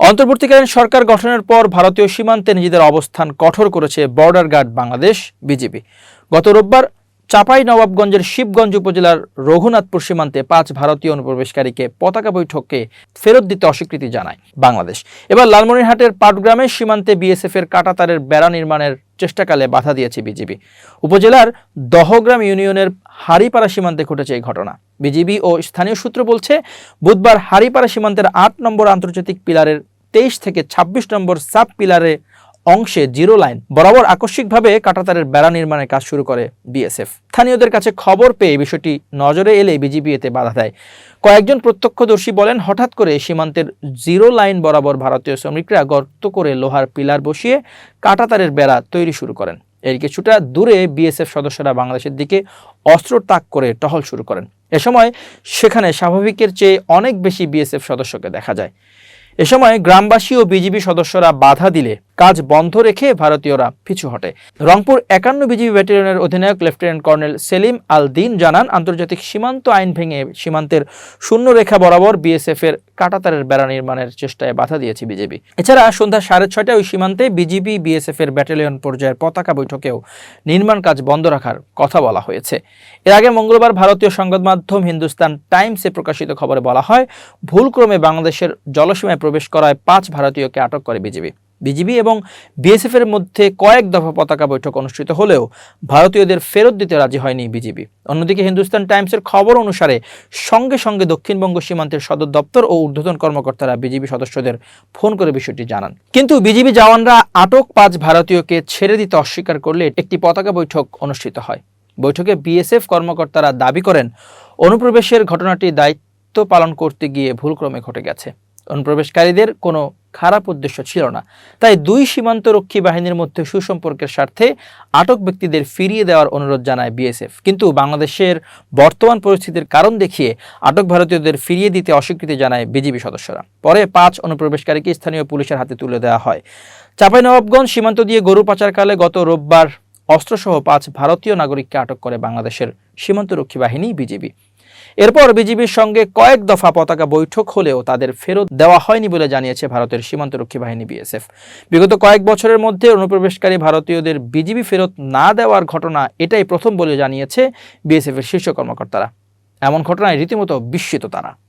অন্তর্বর্তীকালীন সরকার গঠনের পর ভারতীয় সীমান্তে নিজেদের অবস্থান কঠোর করেছে বর্ডার গার্ড বাংলাদেশ বিজেপি গত রোববার চাপাই নবাবগঞ্জের শিবগঞ্জ উপজেলার রঘুনাথপুর সীমান্তে পাঁচ ভারতীয় অনুপ্রবেশকারীকে পতাকা বৈঠককে ফেরত দিতে অস্বীকৃতি জানায় বাংলাদেশ। এবার লালমনিরহাটের পাটগ্রামের সীমান্তে বিএসএফ এর কাটাতারের বেড়া নির্মাণের চেষ্টাকালে বাধা দিয়েছে বিজিবি। উপজেলার দহগ্রাম ইউনিয়নের হারিপাড়া সীমান্তে ঘটেছে এই ঘটনা। বিজিবি ও স্থানীয় সূত্র বলছে, বুধবার হারিপাড়া সীমান্তের আট নম্বর আন্তর্জাতিক পিলারের তেইশ থেকে ২৬ নম্বর সাব পিলারে অংশে জিরো লাইন বরাবর আকস্মিকভাবে কাটাতারের বেড়া নির্মাণের কাজ শুরু করে বিএসএফ। স্থানীয়দের কাছে খবর পেয়ে বিষয়টি নজরে এলে বিজিবি এতে বাধা দেয়। কয়েকজন প্রত্যক্ষদর্শী বলেন, হঠাৎ করে সীমান্তের জিরো লাইন বরাবর ভারতীয় শ্রমিকরা গর্ত করে লোহার পিলার বসিয়ে কাটাতারের বেড়া তৈরি শুরু করেন। এর কিছুটা দূরে বিএসএফ সদস্যরা বাংলাদেশের দিকে অস্ত্র তাক করে টহল শুরু করেন। এ সময় সেখানে স্বাভাবিকের চেয়ে অনেক বেশি বিএসএফ সদস্যকে দেখা যায়। এ সময় গ্রামবাসী ও বিজিবি সদস্যরা বাধা দিলে কাজ বন্ধ রেখে ভারতীয়রা পিছু হটে। রংপুর একান্ন বিজিবি ব্যাটালিয়নের অধিনায়ক লেফটেন্যান্ট কর্নেল সেলিম আল দিন জানান, আন্তর্জাতিক সীমান্ত আইন ভেঙে সীমান্তের শূন্য রেখা বরাবর বিএসএফ এর কাটাতারের বেড়া নির্মাণের চেষ্টায় বাধা দিয়েছে বিজেপি এছাড়া সন্ধ্যা সাড়ে ছয়টায় ওই সীমান্তে বিজিবি বিএসএফ এর ব্যাটালিয়ন পর্যায়ের পতাকা বৈঠকেও নির্মাণ কাজ বন্ধ রাখার কথা বলা হয়েছে। এর আগে মঙ্গলবার ভারতীয় সংবাদ মাধ্যম হিন্দুস্তান টাইমসে প্রকাশিত খবরে বলা হয়, ভুলক্রমে বাংলাদেশের জলসীমায় প্রবেশ করায় পাঁচ ভারতীয়কে আটক করে বিজিবি বিজিবি এবং বিএসএফ এর মধ্যে কয়েক দফা পতাকা বৈঠক অনুষ্ঠিত হলেও ভারতীয়দের ফেরত দিতে রাজি হয়নি বিজিবি। অন্যদিকে হিন্দুস্তান টাইমসের খবর অনুসারে সঙ্গে সঙ্গে দক্ষিণবঙ্গ সীমান্তের সদর দপ্তর ও ঊর্ধ্বতন কর্মকর্তারা বিজিবি সদস্যদের ফোন করে বিষয়টি জানান। কিন্তু বিজিবি জওয়ানরা আটক পাঁচ ভারতীয়কে ছেড়ে দিতে অস্বীকার করলে একটি পতাকা বৈঠক অনুষ্ঠিত হয়। বৈঠকে বিএসএফ কর্মকর্তারা দাবি করেন, অনুপ্রবেশের ঘটনাটি দায়িত্ব পালন করতে গিয়ে ভুলক্রমে ঘটে গেছে। অনুপ্রবেশকারীদের কোনো খারাপ উদ্দেশ্য ছিল না। তাই দুই সীমান্তরক্ষী বাহিনীর মধ্যে সুসম্পর্কের স্বার্থে আটক ব্যক্তিদের ফিরিয়ে দেওয়ার অনুরোধ জানায় বিএসএফ। কিন্তু বাংলাদেশের বর্তমান পরিস্থিতির কারণ দেখিয়ে আটক ভারতীয়দের ফিরিয়ে দিতে অস্বীকৃতি জানায় বিজিবি সদস্যরা। পরে পাঁচ অনুপ্রবেশকারীকে স্থানীয় পুলিশের হাতে তুলে দেওয়া হয়। চাঁপাইনবাবগঞ্জ সীমান্ত দিয়ে গরু পাচারকালে গত রোববার অস্ত্রসহ পাঁচ ভারতীয় নাগরিককে আটক করে বাংলাদেশের সীমান্তরক্ষী বাহিনী বিজিবি। এরপর বিজিবির সঙ্গে কয়েক দফা পতাকা বৈঠক হলেও তাদের ফেরত দেওয়া হয়নি বলে জানিয়েছে ভারতের সীমান্তরক্ষী বাহিনী বিএসএফ। বিগত কয়েক বছরের মধ্যে অনুপ্রবেশকারী ভারতীয়দের বিজিবি ফেরত না দেওয়ার ঘটনা এটাই প্রথম বলে জানিয়েছে বিএসএফ এর শীর্ষ কর্মকর্তারা। এমন ঘটনায় রীতিমতো বিস্মিত তারা।